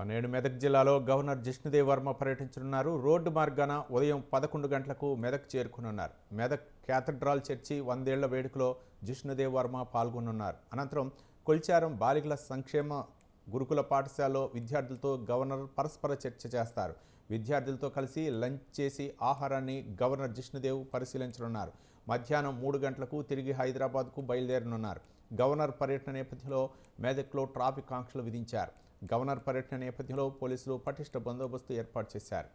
నేడు మెదక్ జిల్లాలో గవర్నర్ జిష్ణుదేవ్ వర్మ పర్యటించనున్నారు. రోడ్డు మార్గాన ఉదయం పదకొండు గంటలకు మెదక్ చేరుకునున్నారు. మెదక్ క్యాథడ్రాల్ చర్చి వందేళ్ళ వేడుకలో జిష్ణుదేవ్ వర్మ పాల్గొనున్నారు. అనంతరం కొల్చారం బాలికల సంక్షేమ గురుకుల పాఠశాలలో విద్యార్థులతో గవర్నర్ పరస్పర చర్చ చేస్తారు. విద్యార్థులతో కలిసి లంచ్ చేసి ఆహారాన్ని గవర్నర్ జిష్ణుదేవ్ పరిశీలించనున్నారు. మధ్యాహ్నం మూడు గంటలకు తిరిగి హైదరాబాద్కు బయలుదేరనున్నారు. గవర్నర్ పర్యటన నేపథ్యంలో మెదక్లో ట్రాఫిక్ ఆంక్షలు విధించారు. గవర్నర్ పర్యటన నేపథ్యంలో పోలీసులు పటిష్ట బందోబస్తు ఏర్పాటు చేశారు.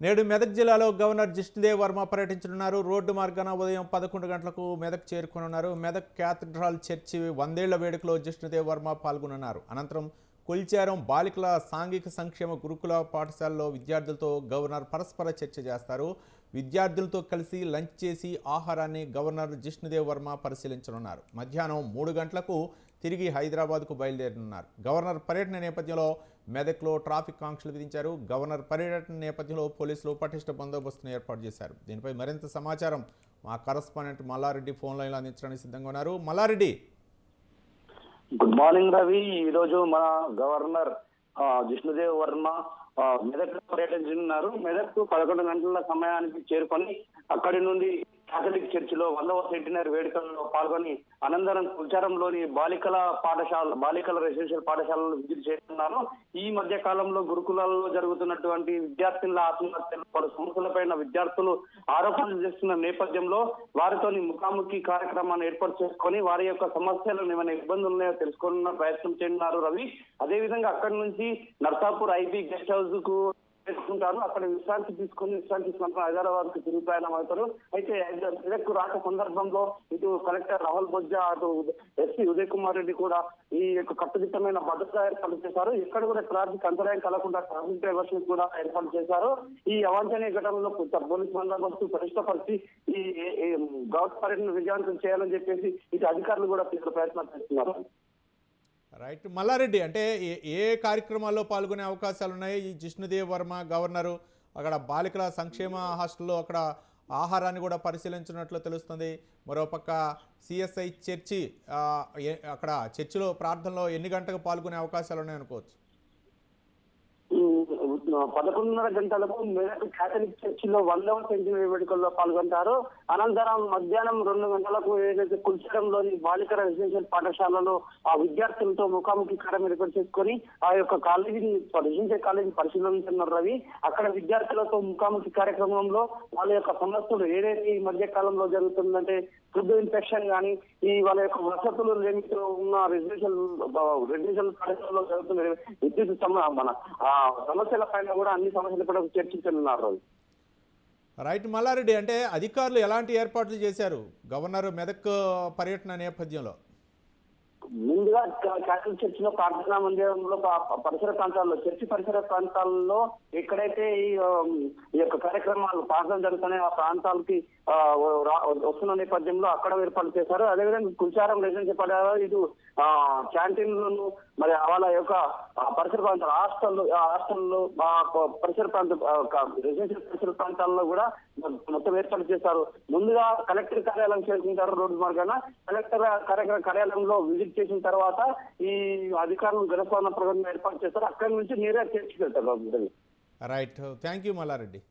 నేడు మెదక్ జిల్లాలో గవర్నర్ జిష్ణుదేవ్ వర్మ పర్యటించనున్నారు. రోడ్డు మార్గాన ఉదయం పదకొండు గంటలకు మెదక్ చేరుకోనున్నారు. మెదక్ క్యాథడ్రాల్ చర్చి వందేళ్ళ వేడుకలో జిష్ణుదేవ్ వర్మ పాల్గొనున్నారు. అనంతరం కొల్చారం బాలికల సాంఘిక సంక్షేమ గురుకుల పాఠశాలలో విద్యార్థులతో గవర్నర్ పరస్పర చర్చ చేస్తారు. విద్యార్థులతో కలిసి లంచ్ చేసి ఆహారాన్ని గవర్నర్ జిష్ణుదేవ్ వర్మ పరిశీలించనున్నారు. మధ్యాహ్నం మూడు గంటలకు తిరిగి హైదరాబాద్కు బయలుదేరనున్నారు. గవర్నర్ పర్యటన నేపథ్యంలో మెదక్లో ట్రాఫిక్ ఆంక్షలు విధించారు. గవర్నర్ పర్యటన నేపథ్యంలో పోలీసులు పటిష్ట బందోబస్తును ఏర్పాటు చేశారు. దీనిపై మరింత సమాచారం మా కరస్పాండెంట్ మల్లారెడ్డి ఫోన్ లైన్లో అందించడానికి సిద్ధంగా ఉన్నారు. మల్లారెడ్డి! Good morning Ravi. ఈ రోజు మన గవర్నర్ విష్ణుదేవ్ వర్మ మెదక్ పర్యటించనున్నారు. మెదక్ పదకొండు గంటల సమయానికి చేరుకొని అక్కడి నుండి కాథలిక్ చర్చిలో వందవ సెంటినరీ వేడుకల్లో పాల్గొని అనంతరం కుల్చారంలోని బాలికల పాఠశాల బాలికల రెసిడెన్షియల్ పాఠశాలలో విజిట్ చేస్తున్నారు. ఈ మధ్య కాలంలో గురుకులాల్లో జరుగుతున్నటువంటి విద్యార్థినుల ఆత్మహత్యలు పలు సమస్యలపైన విద్యార్థులు ఆరోపణలు చేస్తున్న నేపథ్యంలో వారితోని ముఖాముఖి కార్యక్రమాన్ని ఏర్పాటు చేసుకొని వారి యొక్క సమస్యలు ఏమైనా ఇబ్బందులు ఉన్నాయో తెలుసుకున్న ప్రయత్నం చేస్తున్నారు రవి. అదేవిధంగా అక్కడి నుంచి నర్సాపూర్ ఐబీ గెస్ట్ హౌస్కు చేసుకుంటారు. అక్కడ విశ్రాంతి తీసుకొని విశ్రాంతి తీసుకున్న హైదరాబాద్కు తిరిగి ప్రయాణం అవుతారు అయితే రాక సందర్భంలో ఇటు కలెక్టర్ రాహుల్ బొజ్జా అటు ఎస్పీ ఉదయ్ కుమార్ రెడ్డి కూడా ఈ యొక్క కట్టుదిట్టమైన భద్రత ఏర్పాటు చేశారు. ఇక్కడ కూడా ట్రాఫిక్ అంతరాయం కలగకుండా ట్రాఫిక్ డ్రైవర్స్ని కూడా ఏర్పాటు చేశారు. ఈ అవాంఛనీయ ఘటనలో కొంత పోలీస్ బందోబస్తు పరిష్టపరిచి ఈ ఈ- పర్యటన విజయవంతం చేయాలని చెప్పేసి ఇటు అధికారులు కూడా తీవ్ర ప్రయత్నాలు చేస్తున్నారు. రైట్. మల్లారెడ్డి అంటే ఏ- ఏ కార్యక్రమాల్లో పాల్గొనే అవకాశాలు ఉన్నాయి ఈ జిష్ణుదేవ్ వర్మ గవర్నరు అక్కడ బాలికల సంక్షేమ హాస్టల్లో అక్కడ ఆహారాన్ని కూడా పరిశీలించినట్లు తెలుస్తుంది. మరోపక్క సిఎస్ఐ చర్చి అక్కడ చర్చిలో ప్రార్థనలో ఎన్ని గంటలకు పాల్గొనే అవకాశాలు ఉన్నాయి అనుకోవచ్చు? పదకొండున్నర గంటలకు మెదక్ కేథలిక్ చర్చిలో వందవ సెంచరీ వేడుకల్లో పాల్గొంటారు. అనంతరం మధ్యాహ్నం రెండు గంటలకు ఏదైతే కుల్చరంలోని బాలిక రెసిడెన్షియల్ పాఠశాలలో ఆ విద్యార్థులతో ముఖాముఖి కార్యం ఏర్పాటు చేసుకొని ఆ యొక్క కాలేజీని రెసిడెన్షియల్ కాలేజీ పరిశీలించున్నారు రవి. అక్కడ విద్యార్థులతో ముఖాముఖి కార్యక్రమంలో వాళ్ళ యొక్క సమస్యలు ఏదైతే ఈ మధ్య కాలంలో జరుగుతుందంటే ఫుడ్ ఇన్ఫెక్షన్ కానీ ఈ వాళ్ళ యొక్క వసతులు లేమితో ఉన్న రెసిడెన్షియల్ రెసిడెన్షియల్ పాఠశాలలో జరుగుతున్న విద్యుత్ మన ఆ సమస్యల పైన కూడా అన్ని సమస్యలు కూడా చర్చించనున్నారు రవి. రైట్ మల్లారెడ్డి అంటే అధికారులు ఎలాంటి ఏర్పాట్లు చేశారు గవర్నర్ మెదక్ పర్యటన నేపథ్యంలో ముందుగా క్యాథలిక్ చర్చ్లో ప్రార్థనా మందిరంలో పరిసర ప్రాంతాల్లో చర్చి పరిసర ప్రాంతాల్లో ఎక్కడైతే ఈ ఈ యొక్క కార్యక్రమాలు ప్రార్థన జరుగుతున్నాయి ఆ ప్రాంతాలకి వస్తున్న నేపథ్యంలో అక్కడ ఏర్పాటు చేశారు. అదేవిధంగా కుల్చారం రెసిడెన్సీ పడారు ఇటు క్యాంటీన్లను మరి వాళ్ళ యొక్క పరిసర ప్రాంతాలు హాస్టల్ హాస్టల్లో పరిసర ప్రాంత రెసిడెన్షియల్ పరిసర ప్రాంతాల్లో కూడా మొత్తం ఏర్పాటు చేశారు. ముందుగా కలెక్టర్ కార్యాలయం చేరుకుంటారు రోడ్డు మార్గాన. కలెక్టర్ కార్యాలయంలో విజిట్ చేసిన తర్వాత ఈ అధికారులు జనస్వాన ప్రకటన ఏర్పాటు చేస్తారు. అక్కడి నుంచి నేరే చర్చికి రైట్ థ్యాంక్ యూ మల్లారెడ్డి